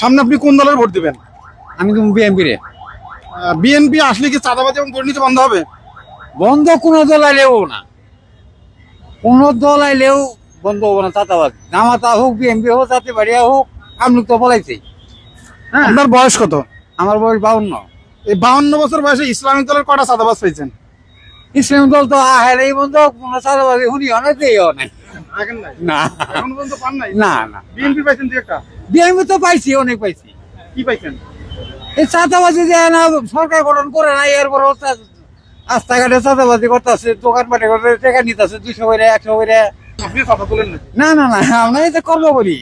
সামনে আপনি কোন দলের ভোট দিবেন? আমি বিএনপি রে। বিএনপি আসলে কি চাঁদাবাজি এবং দুর্নীতি বন্ধ হবে? বন্ধ কোনো দল আইলেও না। কোনো দল আইলেও বন্ধ হব না চাতাবাদ জামাতা হোক বিএনপি হোক জাতি বাড়িয়া হোক আমলুক তো বলাইছে হ্যাঁ? আপনার বয়স কত? আমার বয়স বাউন্ন। এই বাউন্ন বছর বয়সে ইসলামিক দলের কটা চাঁদাবাজ পেয়েছেন ইসলাম দল তো আহেলেই বন্ধ কোনো চাতাবাদি শুনিও না দিও নাই। না। না না। বিএনপি পাইছেন দুই একটা? বিএনপি তো পাইছি অনেক পাইছি। কি পাইছেন? এই চাঁদাবাজি যে না সরকার গঠন করে না এরপর রাস্তাঘাটে চাঁদাবাজি করতেছে দোকান পাটে করে টাকা নিতেছে দুশো করে একশো করে। আপনি চাঁদা তোলেন না না না আমরা এই যে কর্ম করি।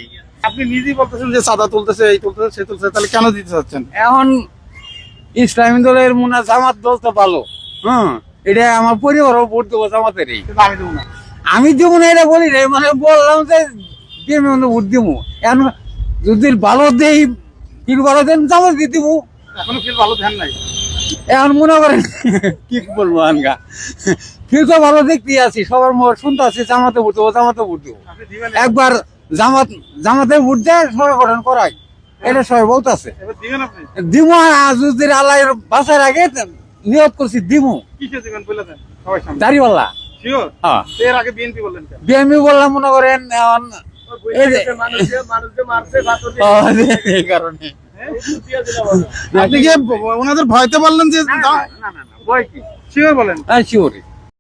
আপনি নিজেই বলতেছেন যে চাঁদা তুলতেছে এই তুলতেছে সে তুলতেছে তাহলে কেন দিতে চাচ্ছেন? এখন ইসলামী দলের মুনা জামাত দল তো ভালো। হ্যাঁ এটা আমার পরিবারও ভোট দেবো জামাতেরই। আমি দেবো না। আমি দেবো না এটা বলি নাই মানে বললাম যে ভোট দিব। এখন যদি ভালো দেই ফির ভালো দেন জামাত দিয়ে দিব। এখনও ফিল ভালো ধ্যান নাই। এখন মনে করেন কি বলব আনগা? ফির তো ভালো দেখতে আছি সবার মুখ শুনতে আছি জামাতে ভোট দেবো জামাতে ভোট দেবো। একবার জামাত জামাতে ভোট দেয় সবাই গঠন করাই এটা সবাই বলতেছে দিমু আর যদি আল্লাহ বাসার আগে নিয়ত করছি দিমু। দাড়িওয়ালা। হ্যাঁ। বিএনপি বললাম মনে করেন আপনি কি ওনাদের ভয়তে বললেন যে বলেন। হ্যাঁ শিওর।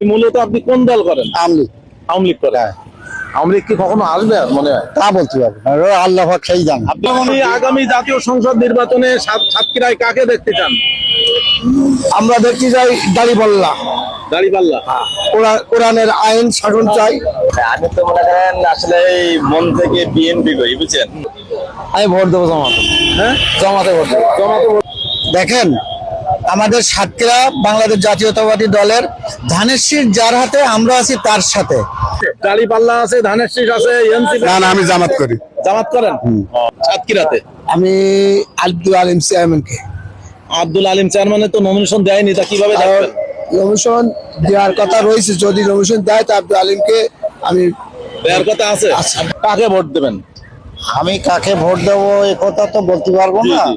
মূলত আপনি কোন দল করেন? আমলি আওয়ামী করেন। আওয়ামী কি কখনো আসবে মনে হয়? তা বলতে পারব আল্লাহ সেই জানে। আপনি আগামী জাতীয় সংসদ নির্বাচনে সাত- সাতক্ষীরায় কাকে দেখতে চান? আমরা দেখতে যাই দাড়িপাল্লা দাঁড়িপাল্লা। কোরআনের আইন শাসন চাই। আমি তো মনে করেন আসলে এই মন থেকে বিএনপি করি বুঝছেন? আমি ভোট দেবো জমাতে। হ্যাঁ? জমাতে ভোট দেবো। জমাতে দেখেন আমাদের সাতক্ষীরা বাংলাদেশ জাতীয়তাবাদী দলের ধানের শীষ যার হাতে আমরা আছি তার সাথে। দাঁড়িপাল্লা আছে ধানের শীষ আছে না আমি জামাত করি। জামাত করেন? সাতক্ষীরাতে? আমি আব্দুল আলিম চেয়ারম্যানকে। আব্দুল আলিম চেয়ারম্যানের তো নমিনেশন দেয়নি তা কীভাবে নমিশন দেওয়ার কথা রয়েছে। যদি নমিশন দেয় তা আব্দুল আলিমকে আমি দেওয়ার কথা আছে। কাকে ভোট দেবেন? আমি কাকে ভোট দেবো এ কথা তো বলতে পারব না।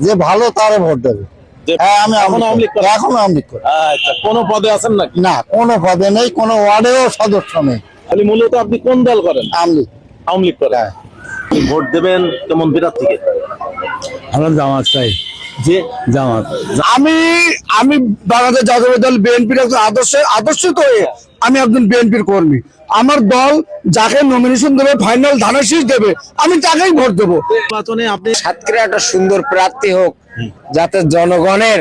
যে ভালো তারে ভোট দেবে। যে- হ্যাঁ আমি এখন? এখন লীগ করি আচ্ছা কোনো পদে আছেন নাকি? না কোনো পদে নেই কোনো ওয়ার্ডেও সদস্য নেই। খালি মূলত আপনি কোন দল করেন? করেন। হ্যাঁ। ভোট দেবেন কেমন বিরাট থেকে? আমরা জামাত চাই। যে জামাত। আমি আমি বাংলাদেশ জাতীয় দল বিএনপির একজন আদর্শ আদর্শিত হয়ে আমি একজন বিএনপির কর্মী। আমার দল যাকে নমিনেশন দেবে ফাইনাল ধানের শীষ দেবে আমি তাকেই ভোট দেবো। নির্বাচনে আপনি সাতক্ষীরা একটা সুন্দর প্রার্থী হোক যাতে জনগণের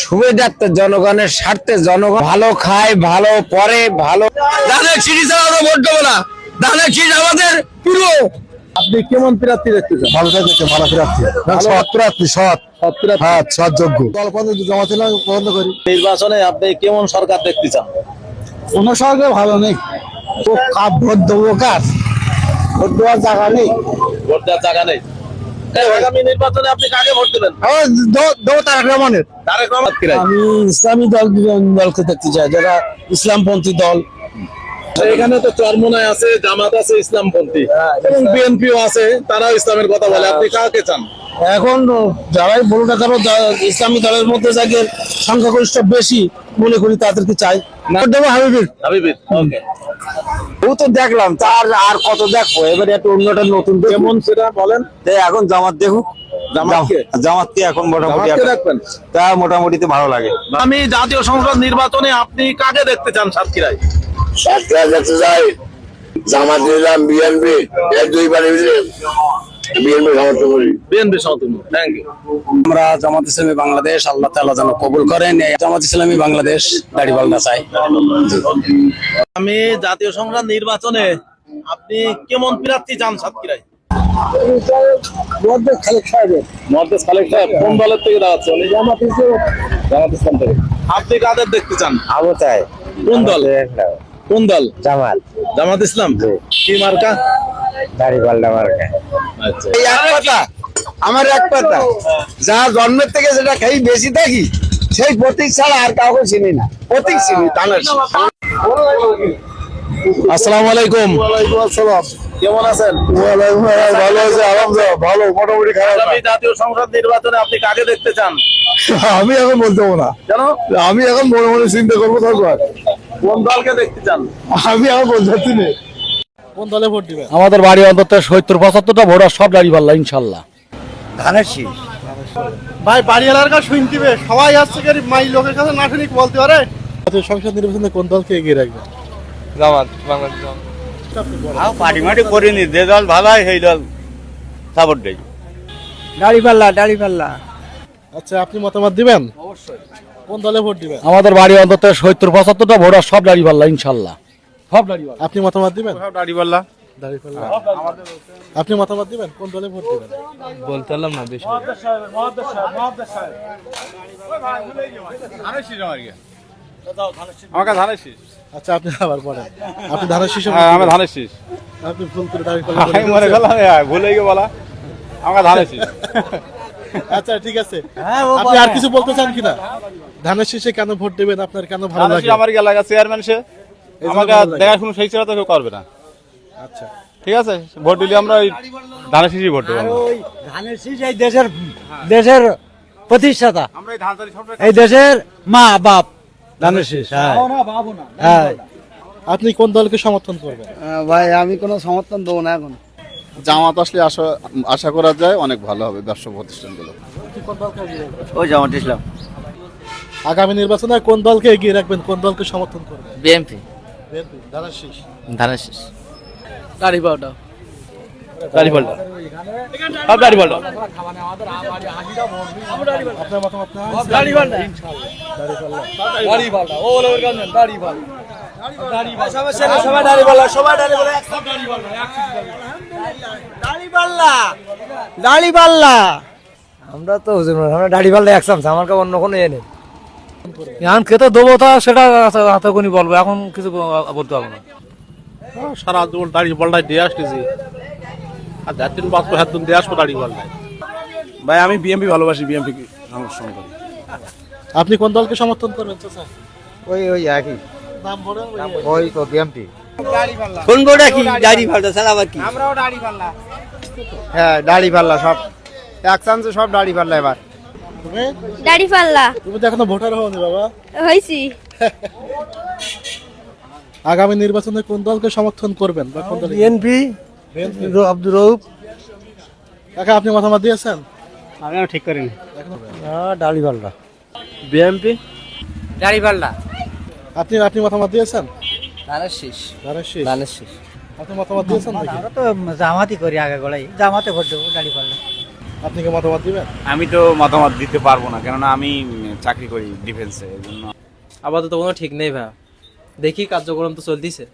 সুবিধার্থে জনগণের স্বার্থে জনগণ ভালো খায় ভালো পরে ভালো ধানের শীষ ছাড়া আমরা ভোট দেবো না। ধানের শীষ আমাদের পুরো আপনি কেমন প্রার্থী দেখতে চান? ভালো থাকছে ভালো প্রার্থী? সৎ প্রার্থী। সৎ। হ্যাঁ সৎ যোগ্য জমা ছিল পছন্দ করি। নির্বাচনে আপনি কেমন সরকার দেখতে চান? কোন সরকার ভালো নেই। তো কাপ ভোট দেবো কাজ ভোট দেওয়ার জায়গা নেই। ভোট দেওয়ার জায়গা নেই। আগামী নির্বাচনে আপনি কাকে ভোট দেবেন? দেবো- দেবো তারেক রহমানের। তারেক রহমান। আমি ইসলামী দল দলকে দেখতে চাই যারা ইসলামপন্থী দল এখানে তো চরমোনায় আছে জামাত আছে ইসলামপন্থী। এবং বিএনপিও আছে তারাও ইসলামের কথা বলে। আপনি কাকে চান? এখন যারাই বলুন না কেন ইসলামী দলের মধ্যে যাদের সংখ্যাগরিষ্ঠ বেশি মনে করি তাদেরকে চাই? দেবো হাবিবির হাবিবির ওকে। ও তো দেখলাম তার আর কত দেখব? এবারে একটু অন্যটা নতুন কেমন সেটা বলেন? এখন জামাত দেখুক। জামাতকে এখন মোটামুটি তা মোটামুটি ভালো লাগে। আমি জাতীয় সংসদ নির্বাচনে আপনি কাকে দেখতে চান সাতক্ষীরায়? সাতটা দেখতে যাই জামাত নিলাম বিএনপি এর দুইবার বিএনপি সমর্থন করি। বিএনপি সমর্থন থ্যাংক ইউ আমরা জামাত ইসলামী বাংলাদেশ আল্লাহ তাআলা যেন কবুল করেন। এই জামাত ইসলামী বাংলাদেশ দাড়িপাল্লা চাই। আমি জাতীয় সংসদ নির্বাচনে আপনি কেমন প্রার্থী চান সাতক্ষীরায়? কোন দলের দাঁড়াচ্ছে জামাত ইসলাম। থেকে। আপনি কাদের দেখতে চান? আবু চাই। কোন দল? কোন দল? জামাল। জামাত ইসলাম? কি মার্কা? দাড়িপাল্লা মার্কা। আচ্ছা। এই এক আমার এক পাতা। যা জন্মের থেকে যেটা খাই বেশি থাকি সেই প্রতীক ছাড়া আর কাউকে চিনি না। প্রতীক চিনি তানের আসসালামু আলাইকুম। ওয়ালাইকুম আসসালাম। কেমন আছেন? ভালো আছে আলহামদুলিল্লাহ ভালো মোটামুটি খারাপ। আগামী জাতীয় সংসদ নির্বাচনে আপনি কাকে দেখতে চান? আমি এখন বলতে পারব না। কেন? আমি এখন মনে মনে চিন্তা করব তারপর। কোন দলকে দেখতে চান? আমি এখন বলতে না। কোন দলে ভোট দিবেন? আমাদের বাড়ি অন্তত সত্তর পঁচাত্তরটা ভোট আর সব দাঁড়িয়ে পারলা ইনশাল্লাহ। ধানের শীষ। ভাই বাড়ি এলাকার কাছে শুনতে হবে। সবাই আসছে মাই লোকের কাছে না শুনি বলতে পারে। সংসদ নির্বাচনে কোন দলকে এগিয়ে রাখবেন পার্টি মাটি করিনি যে দল ভালো হয় সেই দল সাপোর্ট দেয় আচ্ছা আপনি মতামত দিবেন? অবশ্যই। কোন দলে ভোট দিবেন? আমাদের বাড়ি অন্তত সত্তর পঁচাত্তরটা ভোট সব দাঁড়িয়ে পারলা ইনশাল্লাহ। সব আপনি মতামত দিবেন? দাড়িপাল্লা আপনি মতামত দিবেন? কোন দলে ভোট দিবেন? বলতে পারলাম না বেশি। আমাকে ধানের শীষ। আচ্ছা আপনি আবার পড়েন আপনি ধানের শীষে হ্যাঁ আমি ধানের শীষ। আপনি ফুল করে দাঁড়িয়ে আমি মনে করলাম ভুলে গিয়ে বলা। আমাকে ধানের শীষ। আচ্ছা ঠিক আছে। আপনি আর কিছু বলতে চান কিনা? ধানের শীষে কেন ভোট দেবেন? আপনার কেন ভালো লাগে? আমার এলাকা চেয়ারম্যান সে। আমাকে ভালো লাগে। দেখাশুনো সেই ছাড়া তো কেউ করবে না। আচ্ছা। ঠিক আছে ভোট দিলে আমরা ওই ধানের শীষই ভোট দেবো আমরা। ধানের শীষ এই দেশের দেশের প্রতিষ্ঠাতা। আমরা এই দেশের মা বাপ ধানের শীষ হ্যাঁ। হ্যাঁ। আপনি কোন দলকে সমর্থন করবেন? ভাই আমি কোনো সমর্থন দেবো না এখন। জামাত আসলে আশা আশা করা যায় অনেক ভালো হবে ব্যবসা প্রতিষ্ঠানগুলো। ওই জামাত ইসলাম। আগামী নির্বাচনে কোন দলকে এগিয়ে রাখবেন? কোন দলকে সমর্থন করবেন? বিএমপি বিএনপি ধানের শীষ। ধানের শীষ। দাড়ি পাল্টা দাড়ি পাল্টা সব দাড়ি পাল্টা আপনার মতামত না দাড়ি পাল্টা দাড়ি পাল্টা ও দাড়ি পাল্টা সবাই দাঁড়িয়ে বলা সবাই দাঁড়িয়ে বলা দাড়ি পাল্লা দাড়ি পাল্লা আমরা তো আমরা দাড়ি পাল্লা একসাম আমার কাছে অন্য কোনো ইয়ে নেই। এখন খেতে দেবো তা সেটা হাতে কোনি বলব এখন কিছু বলতে পারব না। সারা দাঁড়িয়ে পাল্টায় দিয়ে আসতেছি। আর যার দিন বাঁচবো হাত দিন দিয়ে আসব দাঁড়িয়ে ভাই। আমি বিএমপি ভালোবাসি বিএমপি সমর্থন করি। আপনি কোন দলকে সমর্থন করবেন চাচা ওই ওই একই। নাম ওই তো বিএমপি দাড়ি আবার কি? হ্যাঁ দাড়ি পাল্লা সব। এক চান্সে সব দাড়ি পাল্লা এবার। তুমি? দাড়ি তুমি তো এখনও ভোটার হওনি বাবা। হয়েছি। আগামী নির্বাচনে কোন দলকে সমর্থন করবেন বা কোন দল বিএনপি আব্দুর রৌফ কাকা আপনি মতামত দিয়েছেন আমিও ঠিক করিনি। পাল্লা বিএমপি পাল্লা আপনি আপনি মতামত দিয়েছেন ধানের শীষ। ধানের শীষ? ধানের শীষ। আপনি মতামত দিয়েছেন আমরা তো জামাতি করি আগে গড়াই জামাতে ভোট দেবো দাড়ি আপনি কি মতামত দিবেন? আমি তো মতামত দিতে পারব না কেননা আমি চাকরি করি ডিফেন্সে জন্য। আপাতত কোনো ঠিক নেই ভাই দেখি কার্যক্রম তো চলতিছে।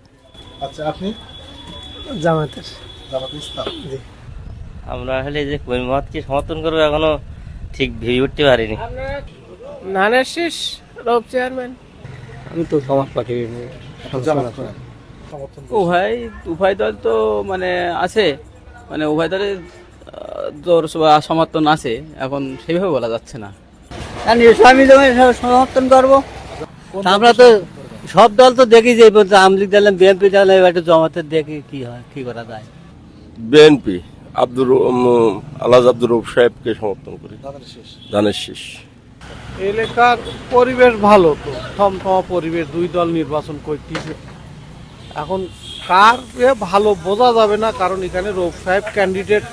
আচ্ছা আপনি? জামাতের। আমরা আসলে যে কোন মতকে সমর্থন করব এখনও ঠিক ভেবে উঠতে পারিনি। ধানের শীষ রব চেয়ারম্যান। আমি তো সমাজ পাখি উভয় উভয় দল তো মানে আছে। মানে উভয় দলের জোর স- সমর্থন আছে। এখন সেভাবে বলা যাচ্ছে না। জমি সমর্থন করব। আমরা তো সব দল তো দেখি যে আওয়ামী লীগ দিলাম বিএনপি দিলাম এবার একটু জমাতে দেখি কি হয় কি করা যায়। বিএনপি আব্দুর আলাজ আব্দুর রৌফ সাহেবকে সমর্থন করি। ধানের শীষ। এলাকার পরিবেশ ভালো তো থমথমা পরিবেশ দুই দল নির্বাচন করতেছে। এখন কার ভালো বোঝা যাবে না কারণ এখানে রৌফ সাহেব ক্যান্ডিডেট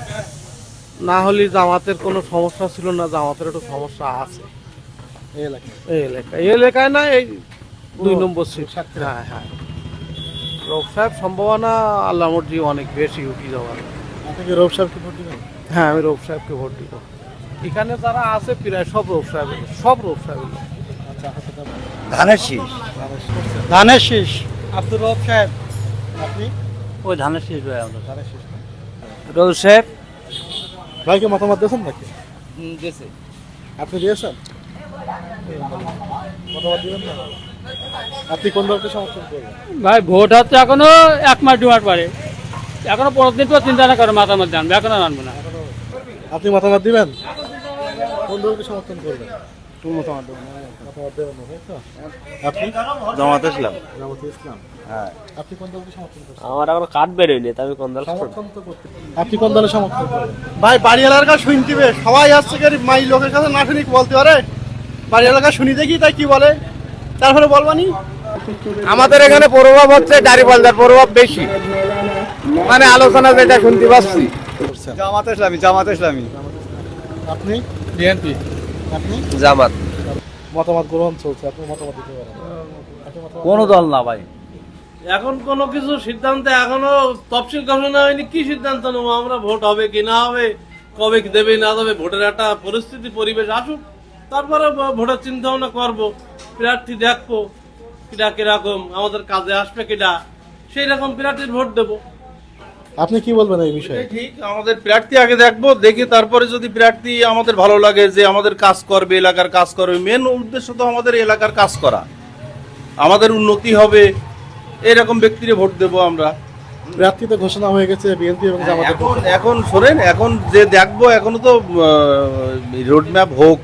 না হলে জামাতের কোনো সমস্যা ছিল না জামাতের একটু সমস্যা আছে। এই এলাকায়। এই এলাকায়। এই এলাকায় না এই দুই নম্বর সিট হ্যাঁ হ্যাঁ। রৌফ সাহেব সম্ভাবনা আল্লাহ মর্জি অনেক বেশি উঠি যাওয়ার। আপনি কি রৌফ সাহেবকে ভোট দিবেন? হ্যাঁ আমি রৌফ সাহেবকে ভোট দিব। এখানে যারা আছে প্রায় সব রৌফ সাহেব সব রৌফ সাহেব আচ্ছা ধানের শীষ। ধানের শীষ। ধানের শীষ। আব্দুর রৌফ সাহেব আপনি? ওই ধানের শীষ ভাই আমরা ধানের শীষ? রৌফ সাহেব। ভাইকে মতামত দিয়েছেন নাকি? গেছে আপনি দিয়েছেন? মতামত দিবেন না? আপনি কোন দলকে সমর্থন করবেন? ভাই ভোট হচ্ছে এখনও এক মাস দু মাস পরে এখনও পনেরো দিন পর চিন্তা না করে মাথার মধ্যে আনবে এখনও আনব না। আপনি মতামত দিবেন? কোন দলকে সমর্থন করবেন? হ্যাঁ। আপনি কোন দলকে সমর্থন করছেন আমার এখন কাঠ বেরোয়নি আমি কোন দল সমর্থন তো করতে আপনি কোন দলে সমর্থন ভাই বাড়ি এলাকার শুনতে সবাই আসছে গরিব মাই লোকের কাছে না শুনি বলতে পারে? বাড়ি এলাকা শুনি দেখি তাই কি বলে? তারপরে বলবানি আমাদের এখানে প্রভাব হচ্ছে দাড়িপাল্লার প্রভাব বেশি। মানে আলোচনা যেটা শুনতে পাচ্ছি। জামাত ইসলামী জামাত ইসলামী। আপনি? বিএনপি। আপনি? জামাত। মতামত গ্রহণ চলছে আপনি মতামত দিতে পারেন। কোনো দল না ভাই। এখন কোনো কিছু সিদ্ধান্তে এখনও তফসিল ঘোষণা হয়নি কি সিদ্ধান্ত নেব? আমরা ভোট হবে কি না হবে কবে দেবে না দেবে ভোটের একটা পরিস্থিতি পরিবেশ আসুক। তারপরে ভোটের চিন্তা ভাবনা করব প্রার্থী দেখব কিরা কীরকম আমাদের কাজে আসবে কিনা সেই রকম প্রার্থীর ভোট দেবো। আপনি কি বলবেন এই বিষয়ে? ঠিক আমাদের প্রার্থী আগে দেখব দেখি তারপরে যদি প্রার্থী আমাদের ভালো লাগে যে আমাদের কাজ করবে এলাকার কাজ করবে মেন উদ্দেশ্য তো আমাদের এলাকার কাজ করা। আমাদের উন্নতি হবে এরকম ব্যক্তিরে ভোট দেবো আমরা। প্রার্থী তো ঘোষণা হয়ে গেছে বিএনপি এবং জামাতের এখন এখন শোনেন এখন যে দেখব এখনও তো রোড ম্যাপ হোক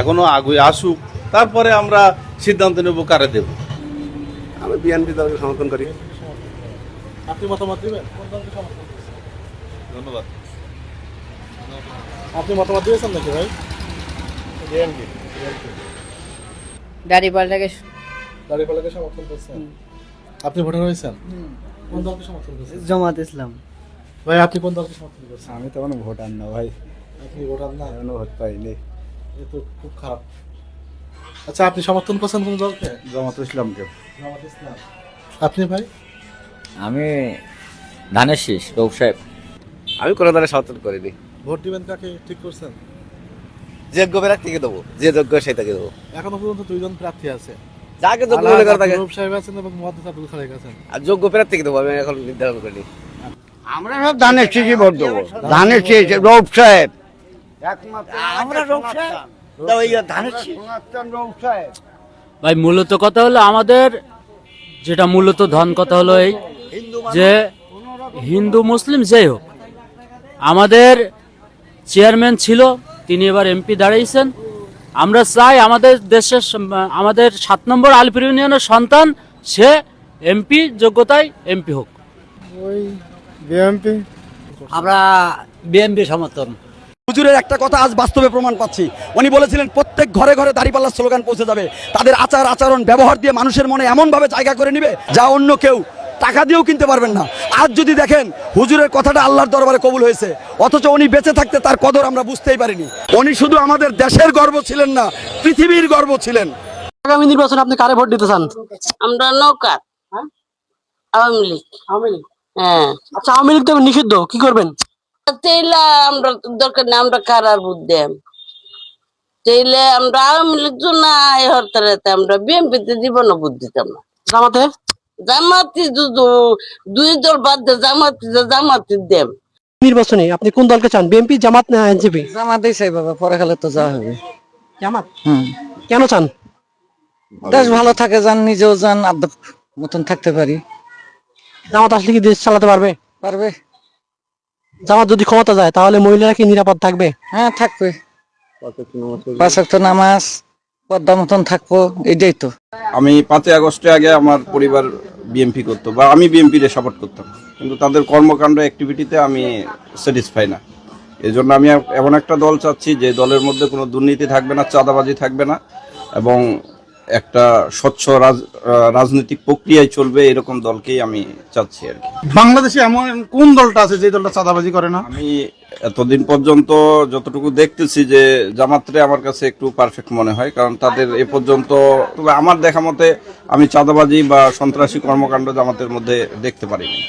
এখনও আগে আসুক তারপরে আমরা সিদ্ধান্ত নেব কারে দেবো। আমি বিএনপি দলকে সমর্থন করি। আপনি মতামত দিবেন? কোন দলকে সমর্থন করছেন? ধন্যবাদ। আপনি মতামত দিয়েছেন নাকি ভাই? বিএনপি। দাড়িপাল্টাকে দাঁড়িপাল্লাকে সমর্থন করছেন? আপনি ভোটার হয়েছেন? কোন দলকে সমর্থন করছেন? জামাত ইসলাম। ভাই আপনি কোন দলকে সমর্থন করছেন? আমি তো কোনো ভোটার না ভাই। আপনি ভোটার না? এখনও ভোট পাইনি। এ তো খুব খারাপ। আচ্ছা আপনি সমর্থন করছেন কোন দলকে? জামাত ইসলামকে। জামাত ইসলাম। আপনি ভাই? আমি ধানের শীষ রৌফ সাহেব। আমি কোনো দলে সমর্থন করিনি। ভোট দিবেন কাকে? ঠিক করছেন? যোগ্য প্রার্থীকে দেবো। যে যোগ্য সেটাকে দেবো। এখনও পর্যন্ত দুইজন প্রার্থী আছে। যাকে যোগ্য মনে করে তাকে রূপ সাহেব আছেন এবং মোহাম্মদ আব্দুল খালেক আছেন। আর যোগ্য প্রার্থীকে দেবো আমি এখন নির্ধারণ করিনি। আমরা সব ধানের শীষই ভোট দেবো। ধানের শীষ রৌফ সাহেব। আমরা ভাই মূলত কথা হলো আমাদের যেটা মূলত ধন কথা হলো এই যে হিন্দু মুসলিম যেই হোক আমাদের চেয়ারম্যান ছিল তিনি এবার এমপি দাঁড়িয়েছেন আমরা চাই আমাদের দেশের আমাদের সাত নম্বর আলপির ইউনিয়নের সন্তান সে এমপি যোগ্যতায় এমপি হোক। ওই বিএনপি। আমরা বিএনপি সমর্থন। হুজুরের একটা কথা আজ বাস্তবে প্রমাণ পাচ্ছি। উনি বলেছিলেন প্রত্যেক ঘরে ঘরে দাঁড়িপাল্লার স্লোগান পৌঁছে যাবে। তাদের আচার আচরণ ব্যবহার দিয়ে মানুষের মনে এমনভাবে জায়গা করে নিবে যা অন্য কেউ টাকা দিয়েও কিনতে পারবেন না। আজ যদি দেখেন হুজুরের কথাটা আল্লাহর দরবারে কবুল হয়েছে অথচ উনি বেঁচে থাকতে তার কদর আমরা বুঝতেই পারিনি। উনি শুধু আমাদের দেশের গর্ব ছিলেন না পৃথিবীর গর্ব ছিলেন। আগামী নির্বাচনে আপনি কারে ভোট দিতে চান? আমরা নৌকা আওয়ামী লীগ। আওয়ামী লীগ? হ্যাঁ। আচ্ছা আওয়ামী লীগ তো নিষিদ্ধ কি করবেন? তেইলা আমরা দরকার নেই আমরা কারার বুধ দেম তেইলে আমরা আওয়ামী লীগ না এই হরতালেতে আমরা বিএনপিতে না দিতাম না। জামাতে? জামাতি দুই দল বাদ দিয়ে জামাতি জামাতি দেম। নির্বাচনে আপনি কোন দলকে চান বিএনপি জামাত না এনসিপি জামাতেই চাই বাবা পরে খেলে তো যা হবে। জামাত? কেন চান? দেশ ভালো থাকে যান নিজেও যান আদব মতন থাকতে পারি। জামাত আসলে কি দেশ চালাতে পারবে? পারবে। জামাত যদি ক্ষমতা যায় তাহলে মহিলারা কি নিরাপদ থাকবে? হ্যাঁ থাকবে। পাঁচ ওয়াক্ত নামাজ পদ্মা মতন থাকব এটাই তো। আমি পাঁচই আগস্টে আগে আমার পরিবার বিএমপি করতো বা আমি বিএমপিরে সাপোর্ট করতাম। কিন্তু তাদের কর্মকাণ্ড অ্যাক্টিভিটিতে আমি স্যাটিসফাই না। এই জন্য আমি এমন একটা দল চাচ্ছি যে দলের মধ্যে কোনো দুর্নীতি থাকবে না চাঁদাবাজি থাকবে না এবং একটা স্বচ্ছ রাজনৈতিক প্রক্রিয়ায় চলবে এরকম দলকেই আমি চাচ্ছি আর কি। বাংলাদেশে এমন কোন দলটা আছে যে দলটা চাঁদাবাজি করে না? আমি এতদিন পর্যন্ত যতটুকু দেখতেছি যে জামাতরে আমার কাছে একটু পারফেক্ট মনে হয় কারণ তাদের এ পর্যন্ত তবে আমার দেখা মতে আমি চাঁদাবাজি বা সন্ত্রাসী কর্মকাণ্ড জামাতের মধ্যে দেখতে পারিনি।